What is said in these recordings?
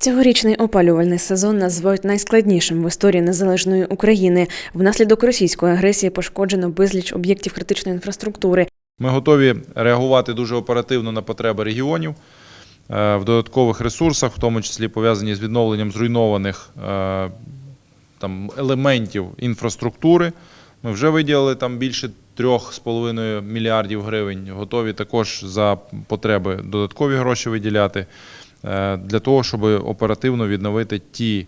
Цьогорічний опалювальний сезон називають найскладнішим в історії незалежної України. Внаслідок російської агресії пошкоджено безліч об'єктів критичної інфраструктури. Ми готові реагувати дуже оперативно на потреби регіонів е, в додаткових ресурсах, в тому числі пов'язані з відновленням зруйнованих е, там, елементів інфраструктури. Ми вже виділили там більше 3,5 мільярдів гривень. Готові також за потреби додаткові гроші виділяти для того, щоб оперативно відновити ті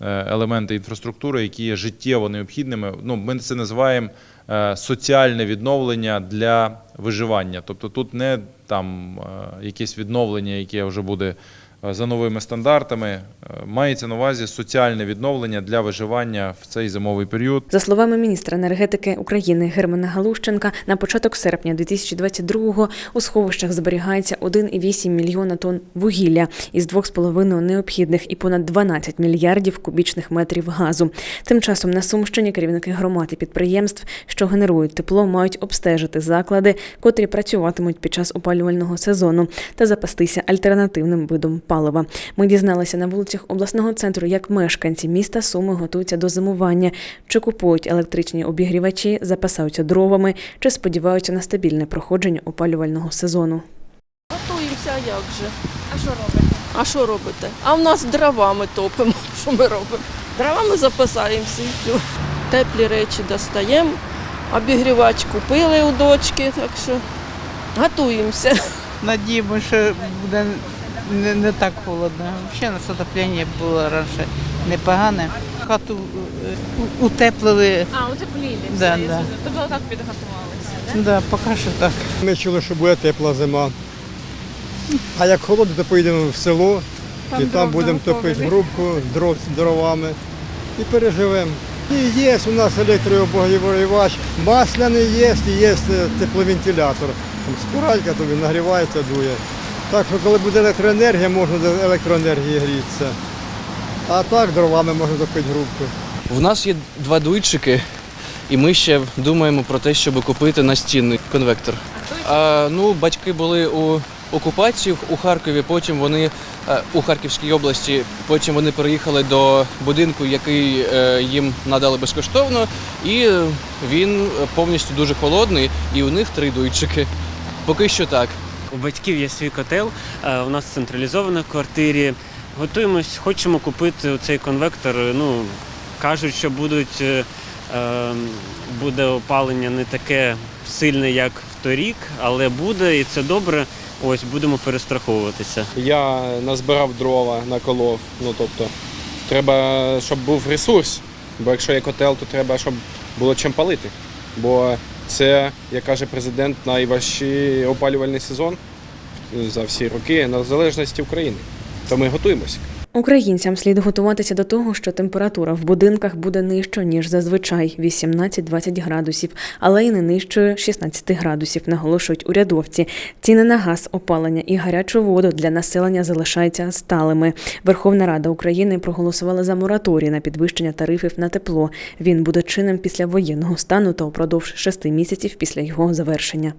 е, елементи інфраструктури, які є життєво необхідними. Ну, ми це називаємо е, соціальне відновлення для виживання. Тобто тут не там е, якесь відновлення, яке вже буде е, за новими стандартами. Е, Мається на увазі соціальне відновлення для виживання в цей зимовий період. За словами міністра енергетики України Германа Галущенка, на початок серпня 2022-го у сховищах зберігається 1,8 мільйона тонн вугілля із 2,5 необхідних і понад 12 мільярдів кубічних метрів газу. Тим часом на Сумщині керівники громад і підприємств, що генерують тепло, мають обстежити заклади, котрі працюватимуть під час опалювального сезону та запастися альтернативним видом палива. Ми дізналися на вулицях обласного центру, як мешканці міста Суми готуються до зимування, чи купують електричні обігрівачі, запасаються дровами, чи сподіваються на стабільне проходження опалювального сезону. Готуємося, а як же. А що робите? А що робите? А в нас дровами топимо. Що ми робимо? Дровами запасаємося і все. Теплі речі достаємо. Обігрівач купили у дочки, так що готуємося. Надіємося, що буде не, не так холодно. Взагалі у нас отоплення було раніше непогане. Хату е, у- утеплили. А, утеплілі все. Да, я да. зрозуміла. Тобто так підготувалися, да? Да, поки що так. Ми чули, що буде тепла зима. А як холодно, то поїдемо в село і там будемо топити грубку дров, дровами і переживемо. І є у нас електрообогрівач, масляний є, і є тепловентилятор. Там спиралька, то він нагрівається, дує. Так що коли буде електроенергія, можна до електроенергії грітися. А так дровами можна топити грубку. В нас є два дуйчики, і ми ще думаємо про те, щоб купити настінний конвектор. А, ну, батьки були у окупації у Харкові, потім вони е, у Харківській області, потім вони переїхали до будинку, який е, їм надали безкоштовно, і він повністю дуже холодний, і у них три дуйчики. Поки що так. У батьків є свій котел, е, у нас централізовано в квартирі. Готуємось, хочемо купити цей конвектор. Ну, кажуть, що будуть, е, е, буде опалення не таке сильне, як торік, але буде і це добре. Ось будемо перестраховуватися. Я назбирав дрова, наколов. Ну тобто, треба, щоб був ресурс. Бо якщо є котел, то треба, щоб було чим палити. Бо це, як каже президент, найважчий опалювальний сезон за всі роки незалежності України. То ми готуємося. Українцям слід готуватися до того, що температура в будинках буде нижчою, ніж зазвичай 18-20 градусів, але й не нижчою 16 градусів, наголошують урядовці. Ціни на газ, опалення і гарячу воду для населення залишаються сталими. Верховна Рада України проголосувала за мораторій на підвищення тарифів на тепло. Він буде чинним після воєнного стану та упродовж шести місяців після його завершення.